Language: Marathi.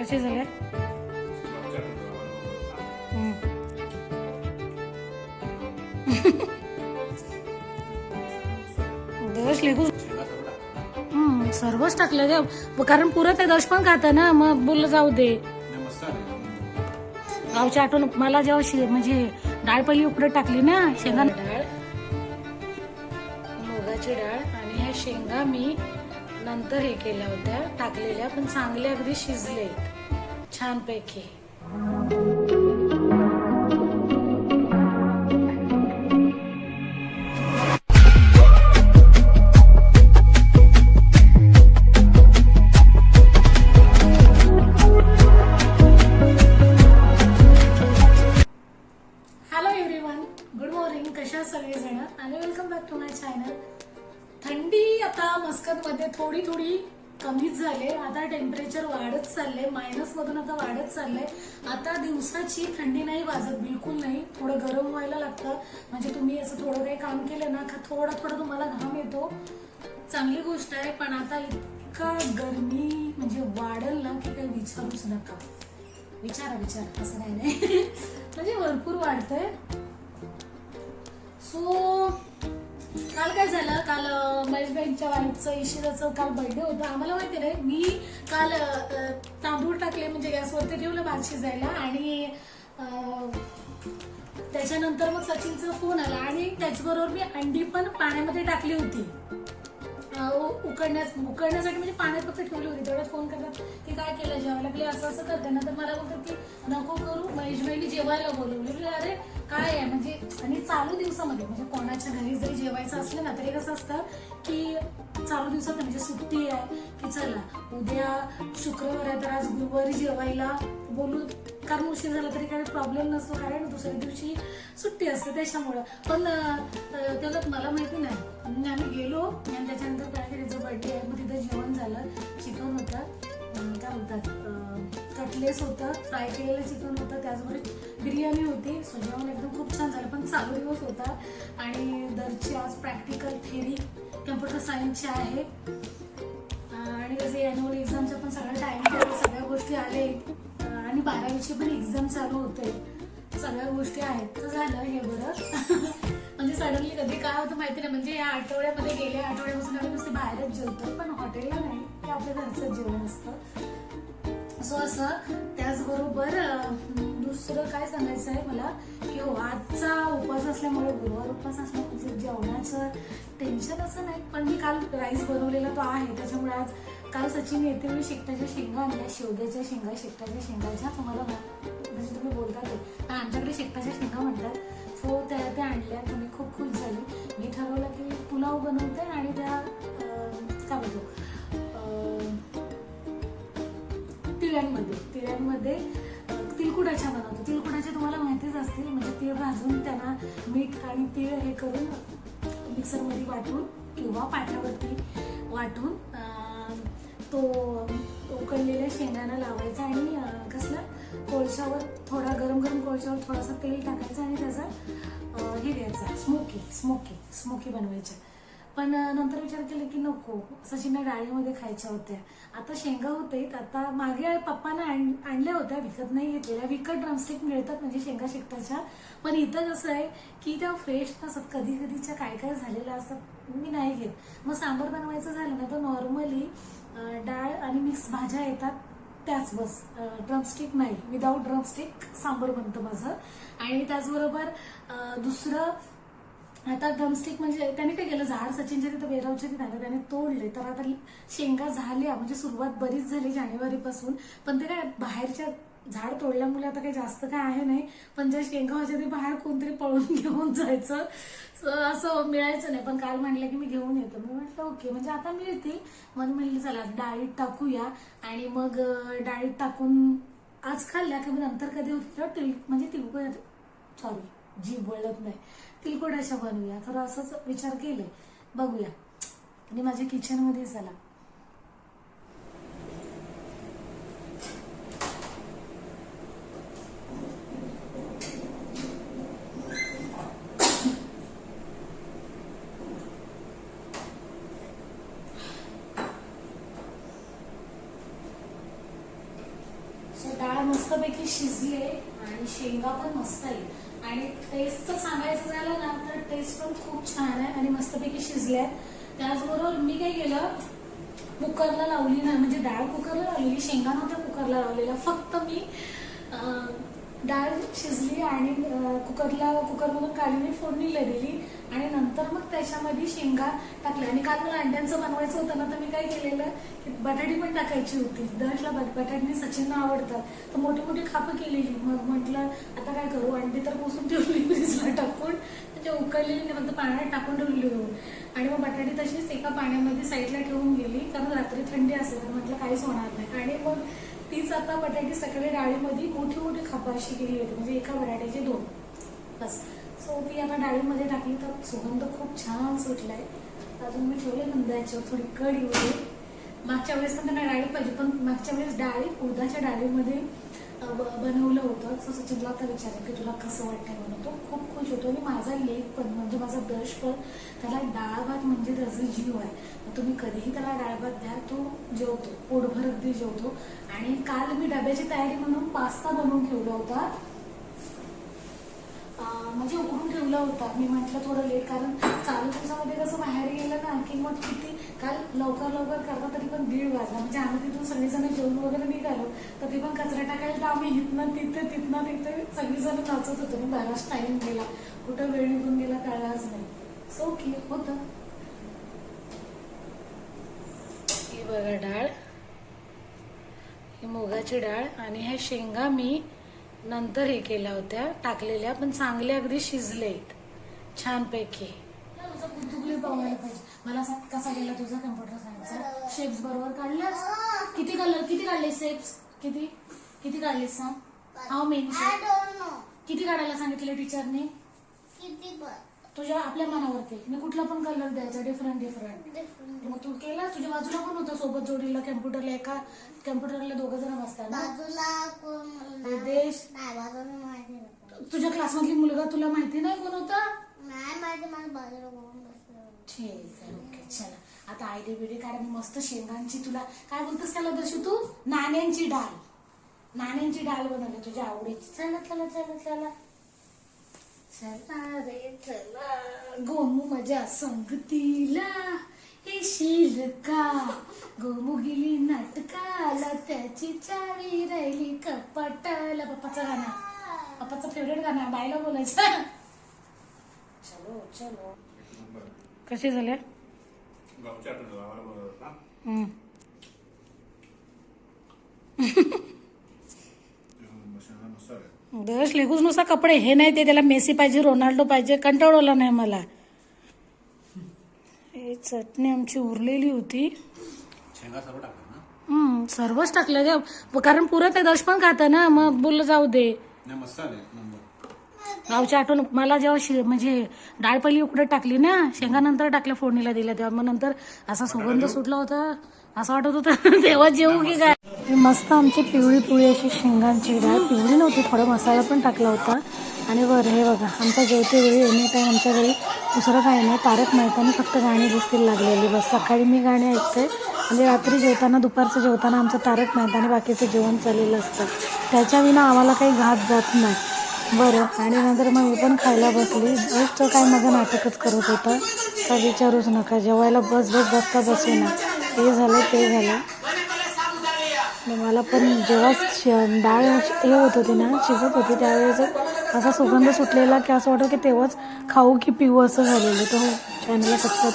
कसे झाले? दश हम्म, सर्वच टाकलं ग. कारण पुरत आहे दश पण खातं ना. मग बोललं जाऊ दे. गावच्या आठवण मला जेव्हा म्हणजे डाळ पहिली उकडत टाकली ना शेंगा डाळ. मुगाची डाळ आणि ह्या शेंगा मी नंतर हे केल्या होत्या. टाकलेल्या पण चांगल्या अगदी शिजले छानपैकी. हॅलो एव्हरीवन गुड मॉर्निंग कशा सगळेजण? आणि welcome back to my channel थंडी आता मस्कतमध्ये थोडी थोडी कमीच झाले. आता टेम्परेचर वाढत चाललंय. मायनस मधून आता वाढत चाललंय. आता दिवसाची थंडी नाही वाजत बिलकुल नाही. थोडं गरम व्हायला लागतं. म्हणजे तुम्ही असं थोडं काही काम केलं ना का थोडा थोडा तुम्हाला घाम येतो. चांगली गोष्ट आहे पण आता इतका गरमी म्हणजे वाढल ना की काही विचारूच नका. विचारा विचारा असं काही नाही. म्हणजे भरपूर वाढतंय. सो काल काय झालं? काल महेश महेशबाईंच्या वाईफचं इशिराचं काल बर्थडे होता. आम्हाला माहिती नाही मी काल तांदूळ टाकले म्हणजे गॅसवरती ठेवलं भात शिजायला आणि त्याच्यानंतर मग सचिनचा फोन आला आणि त्याचबरोबर मी अंडी पण पाण्यामध्ये टाकली होती. उकडण्यास उकडण्यासाठी म्हणजे पाण्यात फक्त ठेवली होती. तेवढ्याच फोन करतात की काय केलं जेवायला? असं असं करते ना तर मला बघतात की नको करू महेशबाईंनी जेवायला बोलवलं. अरे काय आहे? म्हणजे आणि चालू दिवसामध्ये म्हणजे कोणाच्या घरी जरी जेवायचं असलं ना तरी कसं असतं की चालू दिवसात म्हणजे सुट्टी आहे की चला उद्या शुक्रवार आहे तर आज गुरुवारी जेवायला बोलू. कारण उशीर झाला तरी काही प्रॉब्लेम नसतो कारण दुसऱ्या दिवशी सुट्टी असते त्याच्यामुळं. पण अं, मला माहिती नाही. आणि आम्ही गेलो आणि त्याच्यानंतर काय की बर्थडे आहे मग तिथं जेवण झालं चिकन होतं. काय म्हणतात कटलेस होतं फ्राय केलेलं चिकन होतं त्याचबरोबर बिर्याणी होती. सो जेवण एकदम खूप छान झालं. पण चालू दिवस होता आणि दरची आज प्रॅक्टिकल थेरी कम्प्युटर सायन्सची आहे. आणि जसे ॲन्युअल एक्झामचं पण सगळं टाईम टेबल सगळ्या गोष्टी आले आणि बारावीची पण एक्झाम चालू होते सगळ्या गोष्टी आहेत. तर झालं हे बरं. म्हणजे सडनली कधी काय होतं माहिती नाही. म्हणजे या आठवड्यामध्ये गेल्या आठवड्यापासून आम्ही नुसते बाहेरच जेवतो. पण हॉटेलला नाही. ते आपल्या घरचं जेवण असतं. सो असं त्याचबरोबर दुसरं काय सांगायचं आहे मला? की हो आजचा उपवास असल्यामुळे गुरुवार उपवास असल्यामुळे म्हणजे जेवणाचं टेन्शन असं नाही. पण मी काल राईस बनवलेला तो आहे. त्याच्यामुळे आज काल सचिन येते मी शेकटाच्या शेंगा आणल्या. शेवग्याच्या शेंगा शेकटाच्या शेंगाच्या तुम्हाला मा- तुम्ही बोलता ते. पण आमच्याकडे शेकटाच्या शेंगा म्हणतात. सो त्या त्या आणल्या. तुम्ही खूप खुश झाली. मी ठरवलं की पुलाव बनवते आणि त्या काय बोलतो तिळ्यांमध्ये. तिळ्यांमध्ये तिलकुडाच्या बनवतो. तिळकुटाचे तुम्हाला माहितीच असतील. म्हणजे तीळ भाजून त्यांना मीठ आणि तीळ हे करून मिक्सरमध्ये वाटून किंवा पाट्यावरती वाटून तो उकडलेल्या शेंगांना लावायचा आणि कसला? कोळशावर थोडा गरम गरम कोळशावर थोडासा तेल टाकायचं आणि त्याचा हे द्यायचा स्मोकी स्मोकी स्मोकी बनवायच्या. पण नंतर विचार केला की नको. सचिनला डाळीमध्ये खायच्या होत्या. आता शेंगा होते आता मागे पप्पाना आण- आणल्या होत्या. विकत नाही घेतलेल्या. विकत ड्रमस्टिक मिळतात म्हणजे शेंगा शेकटाच्या पण इथं कसं आहे की त्या फ्रेश नसतात. कधी कधीच्या काय काय झालेल्या असतात मी नाही घेत. मग सांबार बनवायचं झालं ना तर नॉर्मली डाळ आणि मिक्स भाज्या येतात. त्याच बस. ड्रमस्टिक नाही. विदाऊट ड्रमस्टिक सांबर बनतं माझं. आणि त्याचबरोबर दुसरं आता ड्रमस्टिक म्हणजे त्याने काय केलं? झाड सचिनच्या तिथं बेरावचे तिथे आहे, त्याने तोडले तर आता शेंगा झाल्या. म्हणजे सुरुवात बरीच झाली जानेवारीपासून. पण ते काय बाहेरच्या झाड तोडल्यामुळे आता काही जास्त काय आहे नाही. पण ज्या शेंगा व्हायच्या ते बाहेर कोणतरी पळून घेऊन जायचं. असं मिळायचं नाही. पण काल म्हणलं की मी घेऊन येतो. मी म्हटलं ओके. म्हणजे आता मिळतील. मग म्हणलं चला डाळीत टाकूया. आणि मग डाळीत टाकून आज खाल्ल्या. की मग नंतर कधी होतं म्हणजे तिळगुळ सॉरी जी वळत नाही. तिलकोड्याच्या बनवूया? तर असंच विचार केले. बघूया. आणि माझ्या किचनमध्ये चला. डाळ मस्तपैकी शिजली आहे आणि शेंगा पण मस्त आहे आणि टेस्टचं सांगायचं झालं ना तर टेस्ट पण खूप छान आहे आणि मस्तपैकी शिजल्या. त्याचबरोबर मी काय केलं कुकरला लावली ना म्हणजे डाळ कुकरला लावलेली शेंगा नव्हत्या कुकरला लावलेला फक्त मी डाळ शिजली आणि कुकरला कुकरमधून काढली फोडणीला दिली आणि नंतर मग त्याच्यामध्ये शेंगा टाकल्या. आणि काल मला अंड्यांचं बनवायचं होतं ना तर मी काय केलेलं की बटाटी पण टाकायची होती. दशला बटाटी सचिन आवडतात. तर मोठी मोठी खापं केलेली. मग म्हटलं आता काय करू? अंडी तर पोसून ठेवली फ्रीजला टाकून. म्हणजे उकळलेली नाही फक्त पाण्यात टाकून ठेवली होऊन आणि मग बटाटी तशीच एका पाण्यामध्ये साईडला ठेवून गेली. कारण रात्री थंडी असेल तर म्हटलं काहीच होणार नाही. आणि मग तीच आता बटाटी सकाळी डाळीमध्ये मोठी मोठी खापं अशी केली होती. म्हणजे एका बटाट्याचे दोन. बस. सो ती आता डाळीमध्ये टाकली तर सुगंध खूप छान सुटलाय. अजून मी ठेवले नंतर याच्यावर थोडी कढी होती मागच्या वेळेस पण त्यांना डाळी पाहिजे पण मागच्या वेळेस डाळी उदाच्या डाळीमध्ये बनवलं होतं. सो सचिनला आता विचारेल की तुला कसं वाटतंय म्हणून. तो खूप खुश होतो आणि माझा लेख पण म्हणजे माझा दश पण त्याला डाळ भात म्हणजे त्याचा जीव आहे. मग तुम्ही कधीही त्याला डाळ भात द्या तो जेवतो. पोटभर अगदी जेवतो. आणि काल मी डब्याची तयारी म्हणून पास्ता बनवून ठेवला होता. म्हणजे उकडून ठेवला होता. मी म्हटलं थोडं लेट कारण चालू दिवसामध्ये कसं बाहेर गेलं ना की मग किती काल लवकर लवकर करता तरी पण दीड वाजला. म्हणजे आम्ही तिथून सगळेजण जेवण वगैरे निघालो. तर ते पण कचरा टाकायला तर आम्ही इथनं तिथे तिथनं तिथे सगळेजण नाचत होतो. मी बराच टाइम गेला. कुठं वेळ निघून गेला कळलाच नाही. सो की होतं. ही बघा डाळ. ही मुगाची डाळ आणि ह्या शेंगा मी नंतर हे केल्या होत्या टाकलेल्या पण चांगल्या अगदी शिजलेत. छानपैकी. तुझं गुदगुली बनवायला पाहिजे. मला सांग कसा गेला तुझा कम्प्युटर सायन्सचा शेप्स बरोबर काढलास किती कलर किती काढले शेप्स किती? किती काढलेस सांग how many I don't know. किती काढायला सांगितले टीचरने किती तुझ्या आपल्या मनावरती. मी कुठला पण कलर द्यायचा डिफरंट डिफरंट. मग तू केला तुझ्या बाजूला पण होतं सोबत जोडीला कम्प्युटरला एका कम्प्युटरला दोघं जण बसतात ना? बाजूला कोण देश. नाही बाजूला माहिती नाही. तुझ्या क्लासमधली मुलगा तुला माहिती नाही कोण होता? नाही माहिती मला बाजूला कोण बसलं? ठीक आहे ओके चला. आता आयडी बिडी मी मस्त शेंगांची तुला काय बोलतोस त्याला दर्शू तू? नाण्यांची डाळ. नाण्यांची डाळ बनवली तुझ्या आवडीची. चला चला चला चला. चला रे चला गोमू माझ्या संगतीला येशील का? गोमू गेली नाटकाला त्याची चावी राहिली कपाटाला. पप्पाचं गाणं. पप्पाचं फेवरेट गाणं बायला बोलायचं. चलो चलो. कसे झाले? हम्म. दश लेखूच नुसता कपडे हे नाही ते त्याला मेसी पाहिजे रोनाल्डो पाहिजे कंटाळवला नाही मला. हे चटणी आमची उरलेली होती. सर्वच टाकलं ग. कारण पुरं ते दश पण खातं ना मग बोल जाऊ दे. नाही मस्त आले नंबर. गावची आठवण मला जेव्हा म्हणजे डाळ पहिली उकडत टाकली ना शेंगा नंतर टाकल्या फोडणीला दिल्या तेव्हा. मग नंतर असा सुगंध सुटला होता. असं वाटत होतं. तेव्हा जेवू की काय? मस्त आमची पिवळी पिवळी अशी शेंगांची डाळ पिवळी नव्हती थोडा मसाला पण टाकला होता. आणि बरं हे बघा आमच्या जेवते वेळी एनी टाईम आमच्या घरी दुसरं काही नाही. तारक मेहतानी फक्त गाणी दिसतील लागलेली. बस सकाळी मी गाणी ऐकते. म्हणजे रात्री जेवताना दुपारचं जेवताना आमचं तारक मेहताने बाकीचं जेवण चाललेलं असतं. त्याच्याविना आम्हाला काही घात जात नाही. बरं आणि नंतर मग मी पण खायला बसली. बस तो काय माझं नाटकच करत होता. का विचारूच नका. जेवायला बस बस बसता बसू ना ते झालं ते झालं. मला पण जेव्हा श- डाळ हे होत होती ना शिजत होती त्यावेळेस असा सुगंध सुटलेला की असं वाटतं की तेव्हाच खाऊ की पिऊ असं झालेलं. तर चॅनलला सबस्क्राईब